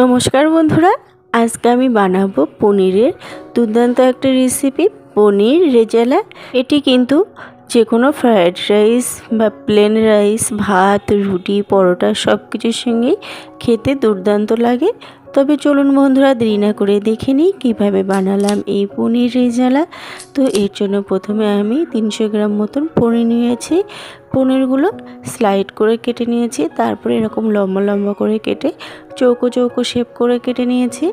নমস্কার বন্ধুরা, আজকে আমি বানাবো পনিরের দুর্দান্ত একটা রেসিপি পনির রেজালা। এটি কিন্তু যে কোনো ফ্রায়েড রাইস বা প্লেন রাইস ভাত, রুটি, পরোটা সব কিছুর সঙ্গেই খেতে দুর্দান্ত লাগে। তবে চলুন বন্ধুরা, দেরি না করে দেখে নিই কীভাবে বানালাম এই পনির রেজালা। তো এর জন্য প্রথমে আমি তিনশো গ্রাম মতন পনির নিয়েছি। পনিরগুলো স্লাইড করে কেটে নিয়েছি, তারপরে এরকম লম্বা লম্বা করে কেটে, চৌকো চৌকো শেপ করে কেটে নিয়েছি।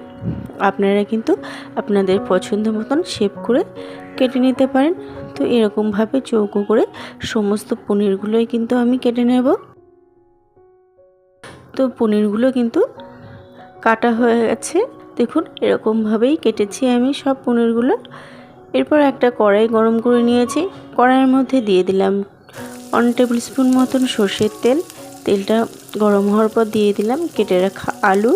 আপনারা কিন্তু আপনাদের পছন্দ মতন শেপ করে কেটে নিতে পারেন। তো এরকমভাবে চৌকো করে সমস্ত পনিরগুলোই কিন্তু আমি কেটে নেব। তো পনিরগুলো কিন্তু কাটা হয়ে গেছে। দেখুন, এরকমভাবেই কেটেছি আমি সব পনিরগুলো। এরপর একটা কড়াই গরম করে নিয়েছি। কড়াইয়ের মধ্যে দিয়ে দিলাম ওয়ান টেবিল স্পুন মতন সর্ষের তেল। তেলটা গরম হওয়ার পর দিয়ে দিলাম, কেটে রাখা আলু।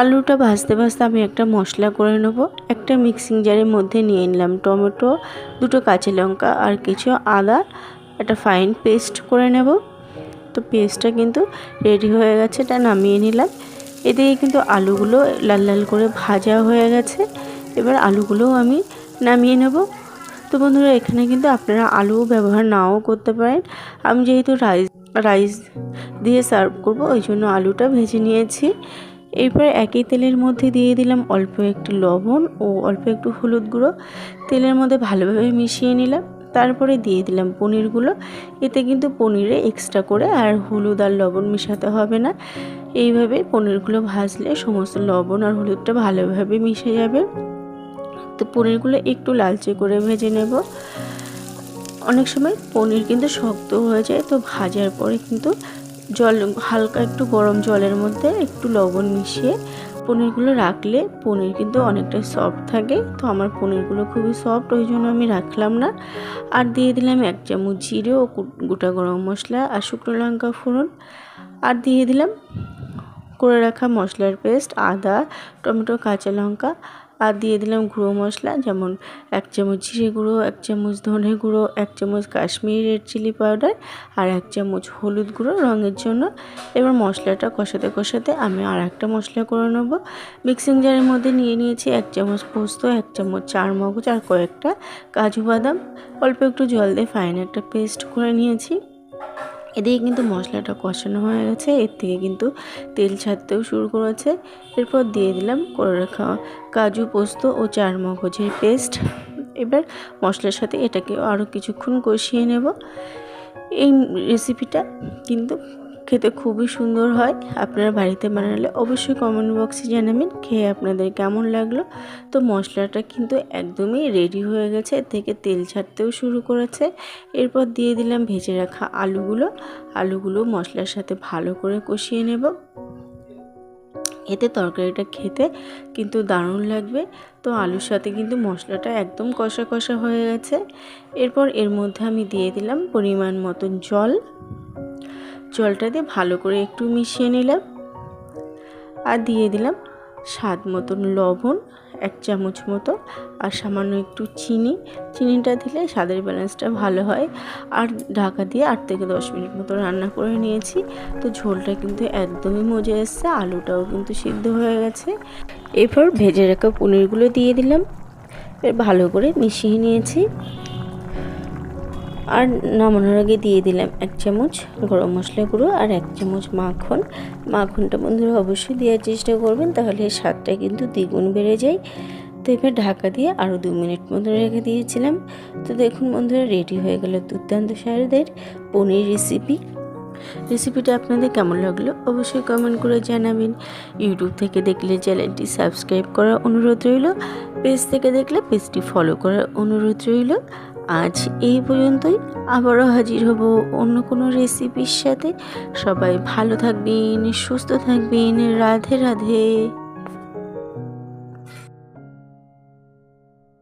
আলুটা ভাজতে ভাজতে আমি একটা মশলা করে নেব। একটা মিক্সিং জারের মধ্যে নিয়ে নিলাম টমেটো, দুটো কাঁচা লঙ্কা আর কিছু আদা। একটা ফাইন পেস্ট করে নেব। তো পেস্টটা কিন্তু রেডি হয়ে গেছে, এটা নামিয়ে নিলাম। এদিকে কিন্তু আলুগুলো লাল লাল করে ভাজা হয়ে গেছে। এবার আলুগুলোও আমি নামিয়ে নেব। তো বন্ধুরা, এখানে কিন্তু আপনারা আলু ব্যবহার নাও করতে পারেন। আমি যেহেতু রাইস রাইস দিয়ে সার্ভ করব, ওই জন্য আলুটা ভেজে নিয়েছি। এরপর একই তেলের মধ্যে দিয়ে দিলাম অল্প একটু লবণ ও অল্প একটু হলুদ গুঁড়ো। তেলের মধ্যে ভালোভাবে মিশিয়ে নিলাম। তারপরে দিয়ে দিলাম পনিরগুলো। এতে কিন্তু পনিরে এক্সট্রা করে আর হলুদ আর লবণ মেশাতে হবে না। এইভাবে পনিরগুলো ভাজলে সমস্ত লবণ আর হলুদটা ভালোভাবে মিশে যাবে। তো পনিরগুলো একটু লালচে করে ভেজে নেব। অনেক সময় পনির কিন্তু শক্ত হয়ে যায়, তো ভাজার পরে কিন্তু জল, হালকা একটু গরম জলের মধ্যে একটু লবণ মিশিয়ে পনিরগুলো রাখলে পনির কিন্তু অনেকটা সফট থাকে। তো আমার পনিরগুলো খুবই সফট ওই জন্য আমি রাখলাম না। আর দিয়ে দিলাম এক চামচ জিরে ও গোটা গরম মশলা আর শুকনো লঙ্কা ফোড়ন। আর দিয়ে দিলাম করে রাখা মশলার পেস্ট, আদা, টমেটো, কাঁচা লঙ্কা, আর দিয়ে দিলাম গুঁড়ো মশলা, যেমন এক চামচ জিরে গুঁড়ো, এক চামচ ধনে গুঁড়ো, এক চামচ কাশ্মীরি রেড চিলি পাউডার আর এক চামচ হলুদ গুঁড়ো রঙের জন্য। এবার মশলাটা কষাতে কষাতে আমি আর একটা মশলা করে নেব। মিক্সিং জারের মধ্যে নিয়ে নিয়েছি এক চামচ পোস্ত, এক চামচ চার মগজ আর কয়েকটা কাজু বাদাম। অল্প একটু জল দিয়ে ফাইন একটা পেস্ট করে নিয়েছি। এদিকে কিন্তু মশলাটা কষানো হয়ে গেছে, এর থেকে কিন্তু তেল ছাড়তেও শুরু করেছে। এরপর দিয়ে দিলাম করে রাখা কাজু, পোস্ত ও চার মগজের পেস্ট। এবার মশলার সাথে এটাকে আরও কিছুক্ষণ কষিয়ে নেব। এই রেসিপিটা কিন্তু খেতে খুবই সুন্দর হয়। আপনারা বাড়িতে বানালে অবশ্যই কমেন্ট বক্সে জানাবেন খেয়ে আপনাদের কেমন লাগল। তো মশলাটা কিন্তু একদমই রেডি হয়ে গেছে থেকে তেল ছাড়তেও শুরু করেছে। এরপর দিয়ে দিলাম ভেজে রাখা আলুগুলো। আলুগুলো মশলার সাথে ভালো করে কষিয়ে নেব। এতে তরকারিটা খেতে কিন্তু দারুণ লাগবে। তো আলুর সাথে কিন্তু মশলাটা একদম কষা কষা হয়ে গেছে। এরপর এর মধ্যে আমি দিয়ে দিলাম পরিমাণ মতন জল। জলটা দিয়ে ভালো করে একটু মিশিয়ে নিলাম আর দিয়ে দিলাম স্বাদ মতন লবণ, এক চামচ মতো আর সামান্য একটু চিনি। চিনিটা দিলে স্বাদের ব্যালেন্সটা ভালো হয়। আর ঢাকা দিয়ে আট থেকে দশ মিনিট মতো রান্না করে নিয়েছি। তো ঝোলটা কিন্তু একদমই মজে এসছে, আলুটাও কিন্তু সিদ্ধ হয়ে গেছে। এরপর ভেজে রাখা পনিরগুলো দিয়ে দিলাম। এর ভালো করে মিশিয়ে নিয়েছি। আর নামানোর আগে দিয়ে দিলাম এক চামচ গরম মশলা গুঁড়ো আর এক চামচ মাখন। মাখনটা বন্ধুরা অবশ্যই দেওয়ার চেষ্টা করবেন, তাহলে স্বাদটা কিন্তু দ্বিগুণ বেড়ে যায়। তো এবার ঢাকা দিয়ে আরও দু মিনিট মতো রেখে দিয়েছিলাম। তো দেখুন বন্ধুরা, রেডি হয়ে গেল দুর্দান্ত স্বাদের পনির রেসিপি। রেসিপিটা আপনাদের কেমন লাগল অবশ্যই কমেন্ট করে জানাবেন। ইউটিউব থেকে দেখলে চ্যানেলটি সাবস্ক্রাইব করার অনুরোধ রইল পেজ থেকে দেখলে পেজটি ফলো করার অনুরোধ রইল। আজ এই পর্যন্তই। আবারও হাজির হব অন্য কোনো রেসিপির সাথে। সবাই ভালো থাকবেন, সুস্থ থাকবেন। রাধে রাধে।